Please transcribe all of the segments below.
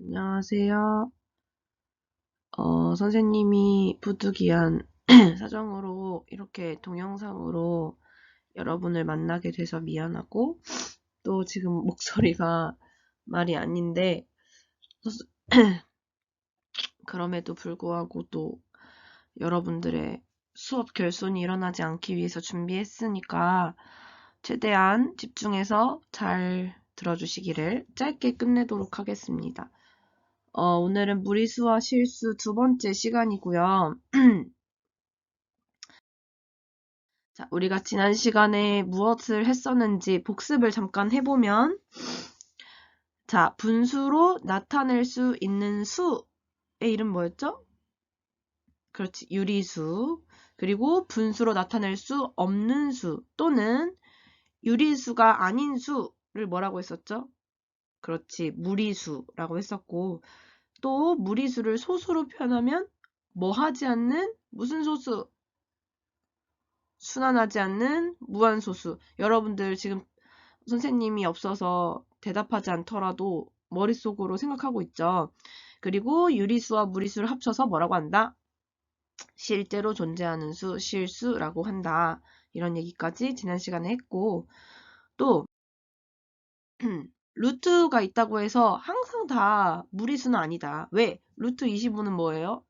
안녕하세요. 어, 선생님이 부득이한 사정으로 이렇게 동영상으로 여러분을 만나게 돼서 미안하고, 또 지금 목소리가 말이 아닌데, 그럼에도 불구하고 또 여러분들의 수업 결손이 일어나지 않기 위해서 준비했으니까 최대한 집중해서 잘 들어주시기를 짧게 끝내도록 하겠습니다. 어, 오늘은 무리수와 실수 두 번째 시간이고요. 자, 우리가 지난 시간에 무엇을 했었는지 복습을 잠깐 해보면, 자, 분수로 나타낼 수 있는 수의 이름 뭐였죠? 그렇지, 유리수. 그리고 분수로 나타낼 수 없는 수 또는 유리수가 아닌 수를 뭐라고 했었죠? 그렇지, 무리수라고 했었고, 또 무리수를 소수로 표현하면 뭐 하지 않는 무슨 소수? 순환하지 않는 무한소수. 여러분들 지금 선생님이 없어서 대답하지 않더라도 머릿속으로 생각하고 있죠. 그리고 유리수와 무리수를 합쳐서 뭐라고 한다? 실제로 존재하는 수, 실수라고 한다. 이런 얘기까지 지난 시간에 했고, 또, 루트가 있다고 해서 항상 다 무리수는 아니다. 왜? 루트 25는 뭐예요?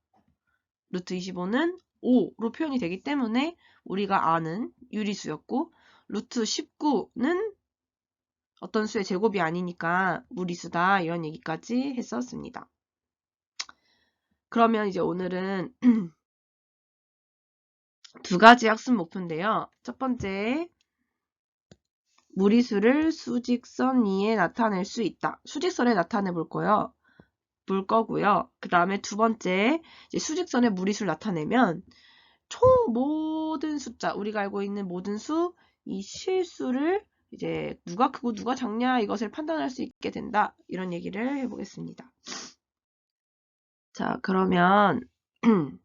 루트 25는 5로 표현이 되기 때문에 우리가 아는 유리수였고, 루트 19는 어떤 수의 제곱이 아니니까 무리수다. 이런 얘기까지 했었습니다. 그러면 이제 오늘은 두 가지 학습 목표인데요. 첫 번째, 무리수를 수직선 위에 나타낼 수 있다. 수직선에 나타내 볼 거요. 볼 거고요. 그 다음에 두 번째, 수직선에 무리수를 나타내면 총 모든 숫자, 우리가 알고 있는 모든 수, 이 실수를 이제 누가 크고 누가 작냐 이것을 판단할 수 있게 된다. 이런 얘기를 해보겠습니다. 자, 그러면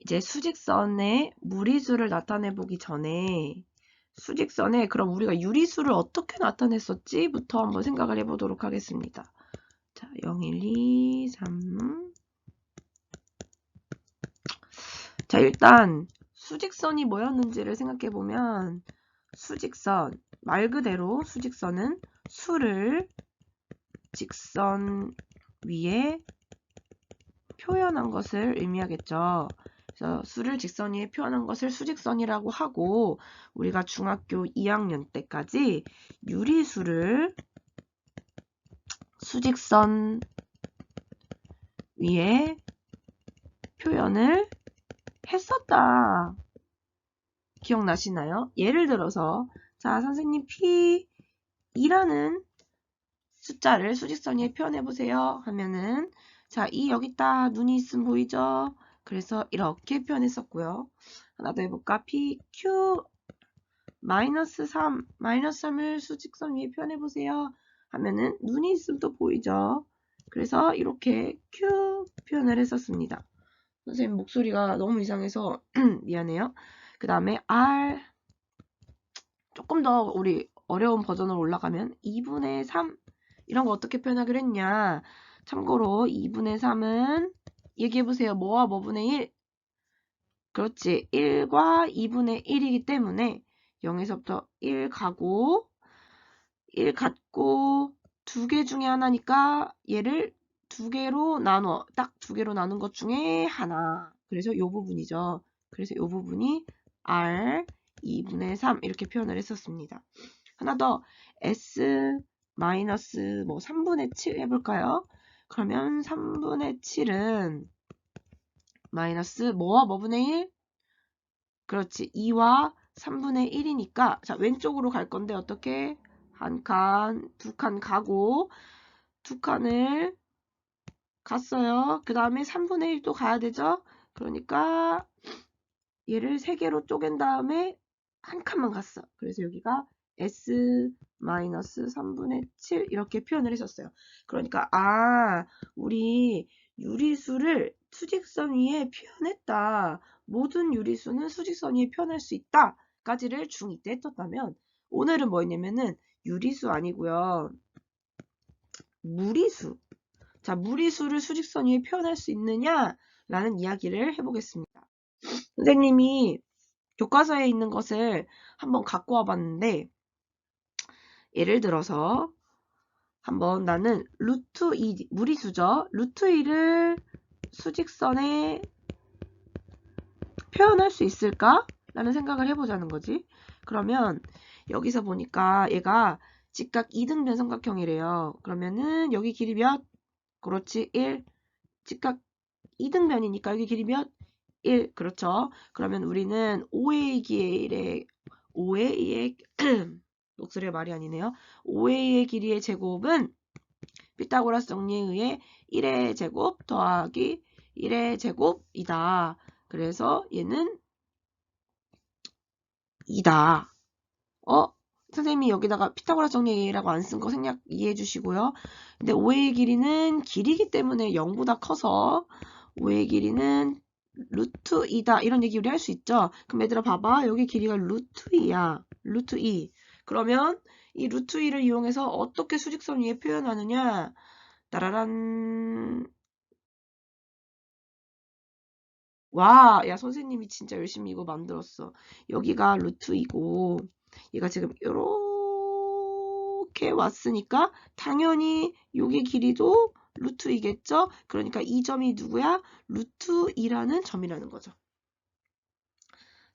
이제 수직선에 무리수를 나타내 보기 전에 수직선에 그럼 우리가 유리수를 어떻게 나타냈었지부터 한번 생각을 해보도록 하겠습니다. 자, 0, 1, 2, 3. 자, 일단 수직선이 뭐였는지를 생각해 보면 수직선, 말 그대로 수직선은 수를 직선 위에 표현한 것을 의미하겠죠. 그래서 수를 직선 위에 표현한 것을 수직선이라고 하고 우리가 중학교 2학년 때까지 유리수를 수직선 위에 표현을 했었다. 기억나시나요? 예를 들어서 자 선생님 P2라는 숫자를 수직선 위에 표현해 보세요 하면은 자, 이 여기 있다. 눈이 있음 보이죠? 그래서 이렇게 표현했었고요. 하나 더 해볼까? PQ 마이너스 3, 마이너스 3을 수직선 위에 표현해보세요. 하면은 눈이 있음 또 보이죠? 그래서 이렇게 Q 표현을 했었습니다. 선생님 목소리가 너무 이상해서 미안해요. 그 다음에 R 조금 더 우리 어려운 버전으로 올라가면 2분의 3 이런 거 어떻게 표현하기로 했냐 참고로 2분의 3은 얘기해보세요. 뭐와 뭐분의 1? 그렇지. 1과 2분의 1이기 때문에 0에서부터 1 가고 1 갖고 두 개 중에 하나니까 얘를 두 개로 나눠 딱 두 개로 나눈 것 중에 하나. 그래서 이 부분이죠. 그래서 이 부분이 R 2분의 3 이렇게 표현을 했었습니다. 하나 더 S 마이너스 뭐 3분의 7 해볼까요? 그러면 3분의 7은 마이너스 뭐와 뭐분의 1? 그렇지. 2와 3분의 1이니까 자 왼쪽으로 갈 건데 어떻게? 한 칸, 두 칸 가고 두 칸을 갔어요. 그 다음에 3분의 1도 가야 되죠? 그러니까 얘를 세 개로 쪼갠 다음에 한 칸만 갔어. 그래서 여기가 S 마이너스 3분의 7 이렇게 표현을 했었어요. 그러니까 아 우리 유리수를 수직선 위에 표현했다. 모든 유리수는 수직선 위에 표현할 수 있다. 까지를 중2 때 했었다면 오늘은 뭐였냐면은 유리수 아니고요. 무리수. 자, 무리수를 수직선 위에 표현할 수 있느냐라는 이야기를 해보겠습니다. 선생님이 교과서에 있는 것을 한번 갖고 와봤는데, 예를 들어서 한번 나는 루트 2, 무리수죠. 루트 2를 수직선에 표현할 수 있을까? 라는 생각을 해보자는 거지. 그러면 여기서 보니까 얘가 직각 2등변 삼각형이래요. 그러면은 여기 길이 몇? 그렇지, 1. 직각 2등변이니까 여기 길이 몇? 1. 그렇죠. 그러면 우리는 5의 길의 5의 목소리가 말이 아니네요. 5A의 길이의 제곱은 피타고라스 정리에 의해 1의 제곱 더하기 1의 제곱이다. 그래서 얘는 2다. 어? 선생님이 여기다가 피타고라스 정리에 의해라고 안 쓴 거 생략 이해해 주시고요. 근데 5의 길이는 길이기 때문에 0보다 커서 5의 길이는 루트 2다. 이런 얘기 우리 할 수 있죠? 그럼 얘들아 봐봐. 여기 길이가 루트 2야. 루트 2. 그러면 이 루트 2를 이용해서 어떻게 수직선 위에 표현하느냐? 따라란. 와, 야, 선생님이 진짜 열심히 이거 만들었어. 여기가 루트 2고, 얘가 지금 이렇게 왔으니까, 당연히 여기 길이도 루트 2겠죠? 그러니까 이 점이 누구야? 루트 2라는 점이라는 거죠.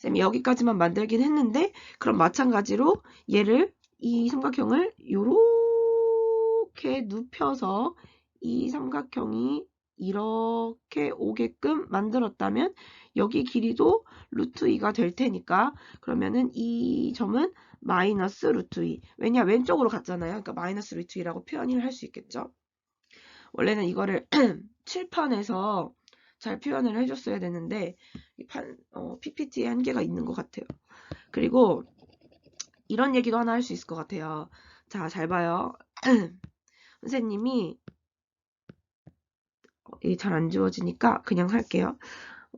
쌤이 여기까지만 만들긴 했는데 그럼 마찬가지로 얘를 이 삼각형을 이렇게 눕혀서 이 삼각형이 이렇게 오게끔 만들었다면 여기 길이도 루트 2가 될 테니까 그러면은 이 점은 마이너스 루트 2 왜냐 왼쪽으로 갔잖아요. 그러니까 마이너스 루트 2라고 표현을 할 수 있겠죠? 원래는 이거를 칠판에서 잘 표현을 해줬어야 되는데 이 판, 어, PPT에 한계가 있는 것 같아요. 그리고 이런 얘기도 하나 할 수 있을 것 같아요. 자, 잘 봐요. 선생님이 어, 이게 잘 안 지워지니까 그냥 할게요.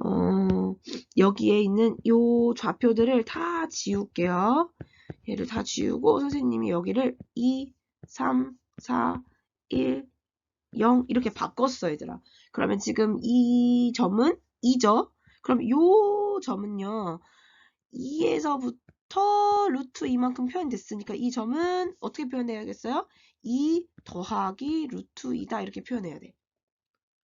어, 여기에 있는 요 좌표들을 다 지울게요. 얘를 다 지우고 선생님이 여기를 2, 3, 4, 1, 0 이렇게 바꿨어 얘들아. 그러면 지금 이 점은 2죠. 그럼 요 점은요. 2에서부터 루트 2만큼 표현됐으니까 이 점은 어떻게 표현해야겠어요? 2 더하기 루트 2다 이렇게 표현해야 돼.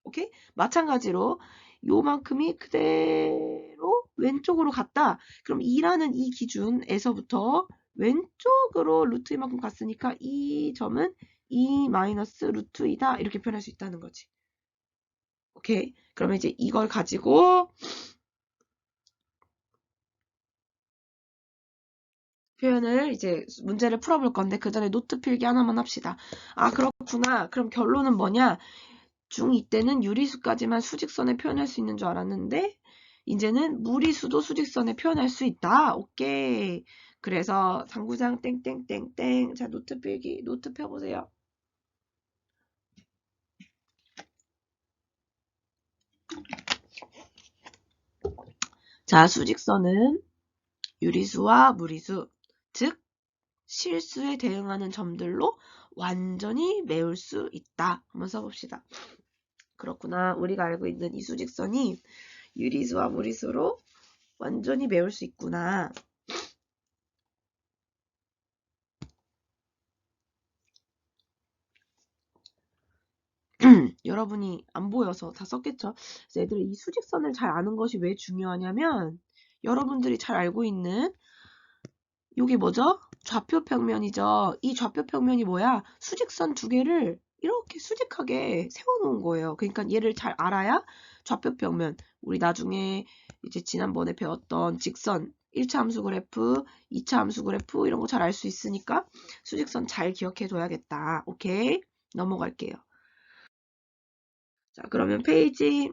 오케이? 마찬가지로 요만큼이 그대로 왼쪽으로 갔다. 그럼 2라는 이 기준에서부터 왼쪽으로 루트 2만큼 갔으니까 이 점은 2 마이너스 루트 2다 이렇게 표현할 수 있다는 거지. 오케이. 그러면 이제 이걸 가지고 표현을 이제 문제를 풀어볼 건데 그 전에 노트 필기 하나만 합시다. 아 그렇구나. 그럼 결론은 뭐냐? 중2 때는 유리수까지만 수직선에 표현할 수 있는 줄 알았는데 이제는 무리수도 수직선에 표현할 수 있다. 오케이. 그래서 당구장 땡땡땡땡 자 노트 필기 노트 펴보세요. 자, 수직선은 유리수와 무리수, 즉 실수에 대응하는 점들로 완전히 메울 수 있다. 한번 써봅시다. 그렇구나. 우리가 알고 있는 이 수직선이 유리수와 무리수로 완전히 메울 수 있구나. 여러분이 안 보여서 다 썼겠죠. 그래서 애들이 이 수직선을 잘 아는 것이 왜 중요하냐면 여러분들이 잘 알고 있는 이게 뭐죠? 좌표 평면이죠. 이 좌표 평면이 뭐야? 수직선 두 개를 이렇게 수직하게 세워놓은 거예요. 그러니까 얘를 잘 알아야 좌표 평면, 우리 나중에 이제 지난번에 배웠던 직선, 1차 함수 그래프, 2차 함수 그래프 이런 거 잘 알 수 있으니까 수직선 잘 기억해 둬야겠다. 오케이? 넘어갈게요. 자, 그러면 페이지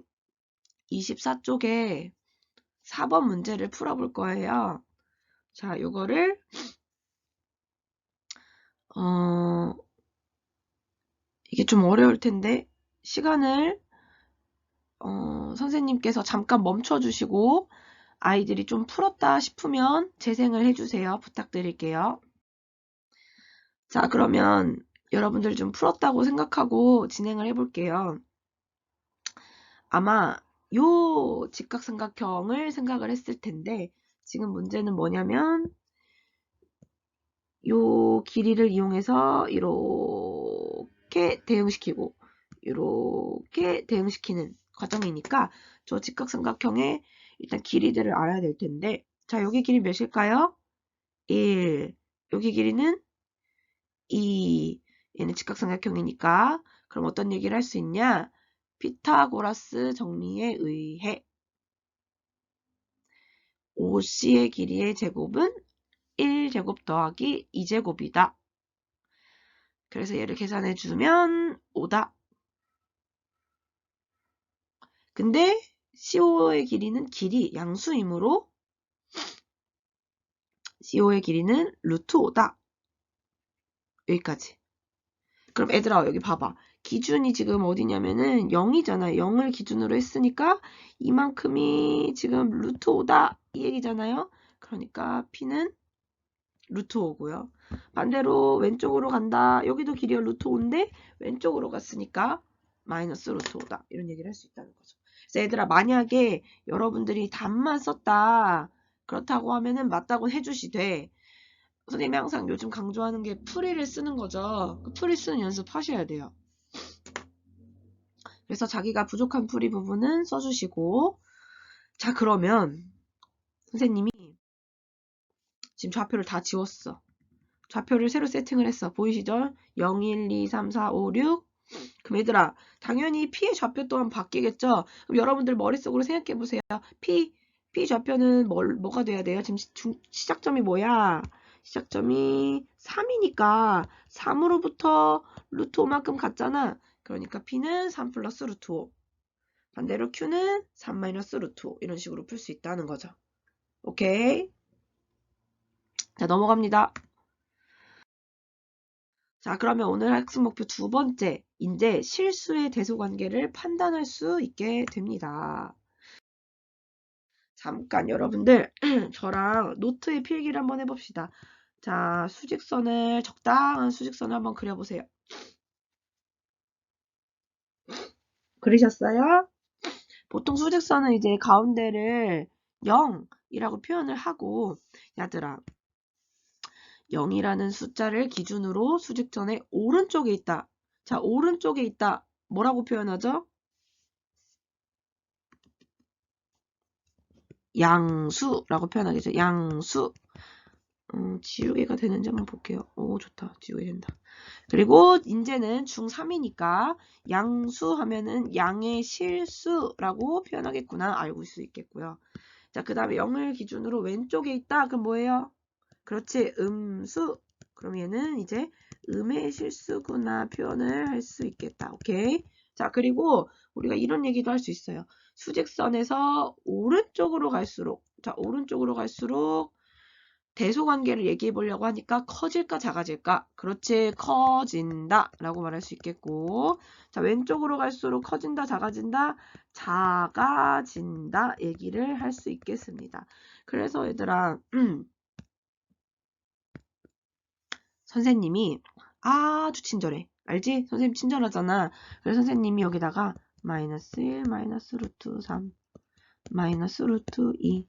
24쪽에 4번 문제를 풀어볼 거예요. 자, 요거를 어 이게 좀 어려울 텐데 시간을 어, 선생님께서 잠깐 멈춰 주시고 아이들이 좀 풀었다 싶으면 재생을 해주세요. 부탁드릴게요. 자, 그러면 여러분들 좀 풀었다고 생각하고 진행을 해볼게요. 아마 요 직각삼각형을 생각을 했을 텐데 지금 문제는 뭐냐면 요 길이를 이용해서 이렇게 대응시키고 이렇게 대응시키는 과정이니까 저 직각삼각형의 일단 길이들을 알아야 될 텐데 자 여기 길이 몇일까요? 1 여기 길이는 2 얘는 직각삼각형이니까 그럼 어떤 얘기를 할 수 있냐? 피타고라스 정리에 의해 OC의 길이의 제곱은 1제곱 더하기 2제곱이다. 그래서 얘를 계산해 주면 5다. 근데 CO의 길이는 길이 양수이므로 CO의 길이는 루트 5다. 여기까지. 그럼 얘들아 여기 봐봐. 기준이 지금 어디냐면은 0이잖아요. 0을 기준으로 했으니까 이만큼이 지금 루트 5다 이 얘기잖아요. 그러니까 P는 루트 5고요. 반대로 왼쪽으로 간다. 여기도 길이가 루트 5인데 왼쪽으로 갔으니까 마이너스 루트 5다. 이런 얘기를 할 수 있다는 거죠. 그래서 얘들아 만약에 여러분들이 답만 썼다. 그렇다고 하면은 맞다고 해주시되 선생님이 항상 요즘 강조하는 게 풀이를 쓰는 거죠. 그 풀이 쓰는 연습 하셔야 돼요. 그래서 자기가 부족한 풀이 부분은 써주시고 자 그러면 선생님이 지금 좌표를 다 지웠어. 좌표를 새로 세팅을 했어. 보이시죠? 0, 1, 2, 3, 4, 5, 6 그럼 얘들아 당연히 P의 좌표 또한 바뀌겠죠? 그럼 여러분들 머릿속으로 생각해 보세요. P, P 좌표는 뭘, 뭐가 돼야 돼요? 지금 시, 중, 시작점이 뭐야? 시작점이 3이니까 3으로부터 루트 5만큼 갔잖아. 그러니까 P는 3 플러스 루트 5. 반대로 Q는 3 마이너스 루트 5. 이런 식으로 풀 수 있다는 거죠. 오케이? 자, 넘어갑니다. 자, 그러면 오늘 학습 목표 두 번째, 이제 실수의 대소관계를 판단할 수 있게 됩니다. 잠깐 여러분들 저랑 노트에 필기를 한번 해봅시다. 자, 수직선을 적당한 수직선을 한번 그려보세요. 그리셨어요? 보통 수직선은 이제 가운데를 0이라고 표현을 하고 야들아 0이라는 숫자를 기준으로 수직선의 오른쪽에 있다. 자, 오른쪽에 있다. 뭐라고 표현하죠? 양수라고 표현하겠죠. 양수. 음, 지우개가 되는지 한번 볼게요. 오, 좋다. 지우개 된다. 그리고 이제는 중3이니까 양수 하면은 양의 실수라고 표현하겠구나. 알고 수 있겠고요. 자, 그 다음에 0을 기준으로 왼쪽에 있다. 그럼 뭐예요? 그렇지. 음수. 그럼 얘는 이제 음의 실수구나 표현을 할 수 있겠다. 오케이? 자, 그리고 우리가 이런 얘기도 할 수 있어요. 수직선에서 오른쪽으로 갈수록 자, 오른쪽으로 갈수록 대소관계를 얘기해 보려고 하니까 커질까 작아질까? 그렇지 커진다 라고 말할 수 있겠고 자 왼쪽으로 갈수록 커진다 작아진다 작아진다 얘기를 할 수 있겠습니다. 그래서 얘들아 음, 선생님이 아주 친절해 알지? 선생님 친절하잖아. 그래서 선생님이 여기다가 마이너스 1 마이너스 루트 3 마이너스 루트 2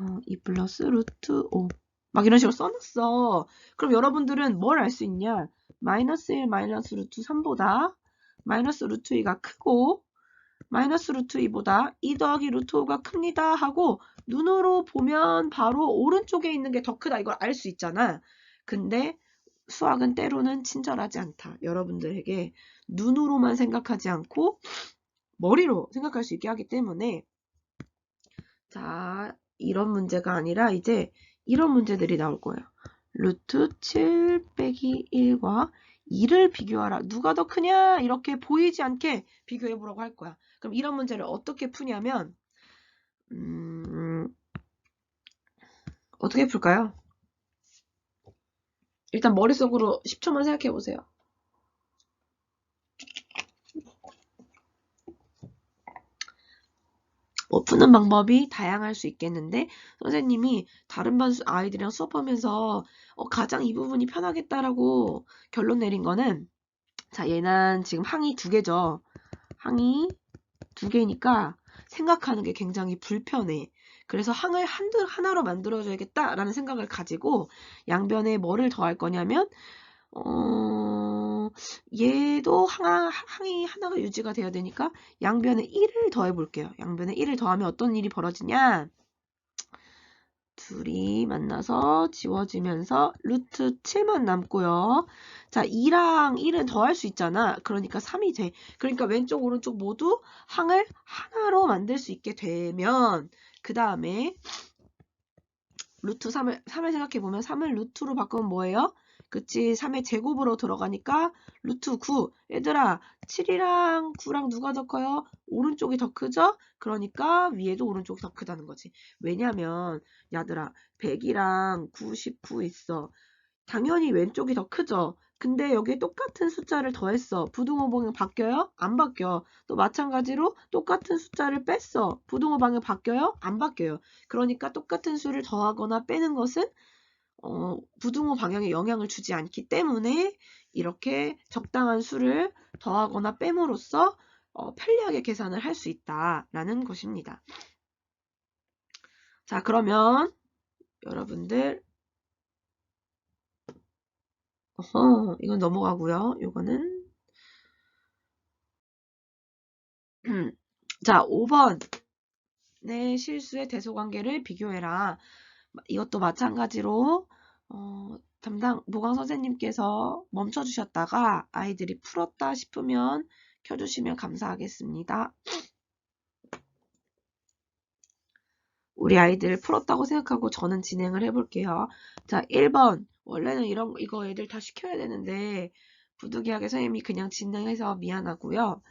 어, 2 플러스 루트 5. 막 이런 식으로 써놨어. 그럼 여러분들은 뭘 알 수 있냐? 마이너스 1, 마이너스 루트 3보다 마이너스 루트 2가 크고 마이너스 루트 2보다 2 더하기 루트 5가 큽니다 하고 눈으로 보면 바로 오른쪽에 있는 게 더 크다 이걸 알 수 있잖아. 근데 수학은 때로는 친절하지 않다. 여러분들에게 눈으로만 생각하지 않고 머리로 생각할 수 있게 하기 때문에 자 이런 문제가 아니라 이제 이런 문제들이 나올 거예요. 루트 7 빼기 1과 2를 비교하라. 누가 더 크냐? 이렇게 보이지 않게 비교해 보라고 할 거야. 그럼 이런 문제를 어떻게 푸냐면 음, 어떻게 풀까요? 일단 머릿속으로 10초만 생각해 보세요. 뭐 푸는 방법이 다양할 수 있겠는데 선생님이 다른 반 수- 아이들이랑 수업하면서 어, 가장 이 부분이 편하겠다라고 결론 내린 거는 자 얘는 지금 항이 두 개죠. 항이 두 개니까 생각하는 게 굉장히 불편해. 그래서 항을 한, 하나로 만들어줘야겠다라는 생각을 가지고 양변에 뭐를 더할 거냐면 어, 얘도 항, 항이 하나가 유지가 돼야 되니까 양변에 1을 더해 볼게요. 양변에 1을 더하면 어떤 일이 벌어지냐? 둘이 만나서 지워지면서 루트 7만 남고요. 자, 2랑 1은 더할 수 있잖아. 그러니까 3이 돼. 그러니까 왼쪽 오른쪽 모두 항을 하나로 만들 수 있게 되면 그 다음에 루트 3을 3을 생각해 보면 3을 루트로 바꾸면 뭐예요? 그치 3의 제곱으로 들어가니까 루트 9 얘들아 7이랑 9랑 누가 더 커요? 오른쪽이 더 크죠? 그러니까 위에도 오른쪽이 더 크다는 거지 왜냐면 야들아 100이랑 99 있어 당연히 왼쪽이 더 크죠 근데 여기에 똑같은 숫자를 더했어 부등호 방향 바뀌어요? 안 바뀌어 또 마찬가지로 똑같은 숫자를 뺐어 부등호 방향 바뀌어요? 안 바뀌어요 그러니까 똑같은 수를 더하거나 빼는 것은 어, 부등호 방향에 영향을 주지 않기 때문에 이렇게 적당한 수를 더하거나 뺨으로써 어, 편리하게 계산을 할 수 있다라는 것입니다. 자, 그러면 여러분들 어허, 이건 넘어가고요. 이거는 자, 5번 내 실수의 대소관계를 비교해라. 이것도 마찬가지로 어, 담당 모강 선생님께서 멈춰 주셨다가 아이들이 풀었다 싶으면 켜주시면 감사하겠습니다. 우리 아이들 풀었다고 생각하고 저는 진행을 해볼게요. 자, 1번. 원래는 이런 이거 애들 다 시켜야 되는데 부득이하게 선생님이 그냥 진행해서 미안하고요.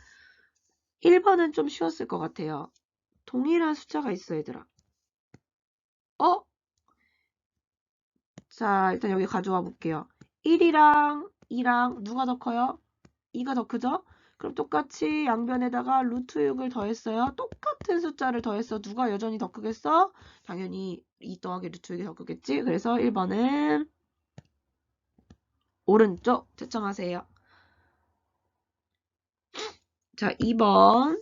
1번은 좀 쉬웠을 것 같아요. 동일한 숫자가 있어, 얘들아. 어? 자, 일단 여기 가져와 볼게요. 1이랑 2랑 누가 더 커요? 2가 더 크죠? 그럼 똑같이 양변에다가 루트 6을 더했어요. 똑같은 숫자를 더했어. 누가 여전히 더 크겠어? 당연히 2 더하기 루트 6이 더 크겠지? 그래서 1번은 오른쪽 채점하세요. 자, 2번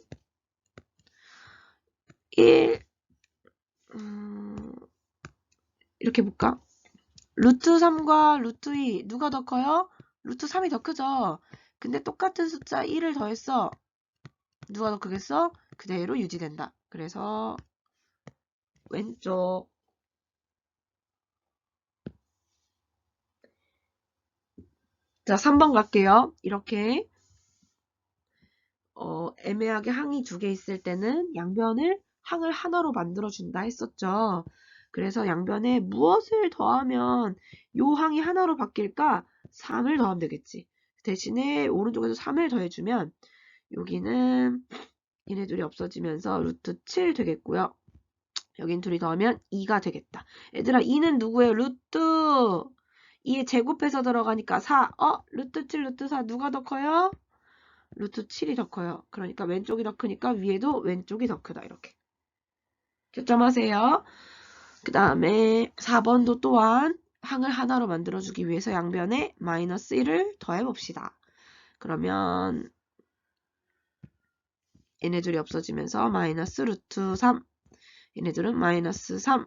1 음, 이렇게 볼까? 루트 3과 루트 2 누가 더 커요? 루트 3이 더 크죠? 근데 똑같은 숫자 1을 더했어. 누가 더 크겠어? 그대로 유지된다. 그래서 왼쪽 자 3번 갈게요. 이렇게 어, 애매하게 항이 두 개 있을 때는 양변을 항을 하나로 만들어준다 했었죠. 그래서 양변에 무엇을 더하면 요 항이 하나로 바뀔까? 3을 더하면 되겠지. 대신에 오른쪽에서 3을 더해주면 여기는 얘네 둘이 없어지면서 루트 7 되겠고요. 여긴 둘이 더하면 2가 되겠다. 얘들아 2는 누구예요? 루트 2에 제곱해서 들어가니까 4. 어? 루트 7, 루트 4 누가 더 커요? 루트 7이 더 커요. 그러니까 왼쪽이 더 크니까 위에도 왼쪽이 더 크다. 이렇게. 채점하세요. 그 다음에 4번도 또한 항을 하나로 만들어주기 위해서 양변에 마이너스 1을 더해봅시다. 그러면 얘네들이 없어지면서 마이너스 루트 3 얘네들은 마이너스 3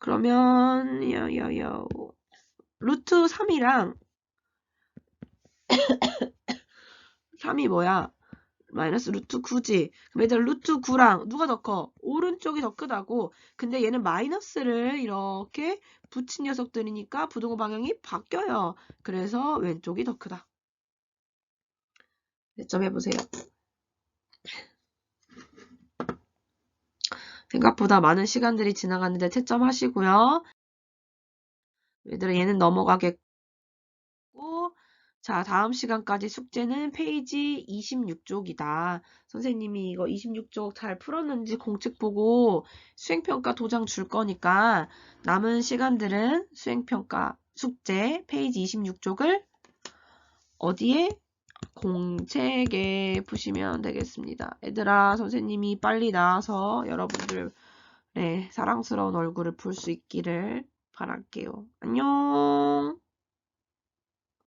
그러면 여여여 루트 3이랑 3이 뭐야? 마이너스 루트 9지. 그럼 얘들 루트 9랑 누가 더 커? 오른쪽이 더 크다고. 근데 얘는 마이너스를 이렇게 붙인 녀석들이니까 부등호 방향이 바뀌어요. 그래서 왼쪽이 더 크다. 채점해보세요. 생각보다 많은 시간들이 지나갔는데 채점하시고요. 얘들은 얘는 넘어가겠고 자, 다음 시간까지 숙제는 페이지 26쪽이다. 선생님이 이거 26쪽 잘 풀었는지 공책 보고 수행평가 도장 줄 거니까 남은 시간들은 수행평가 숙제 페이지 26쪽을 어디에 공책에 푸시면 되겠습니다. 얘들아, 선생님이 빨리 나와서 여러분들의 사랑스러운 얼굴을 볼수 있기를 바랄게요. 안녕!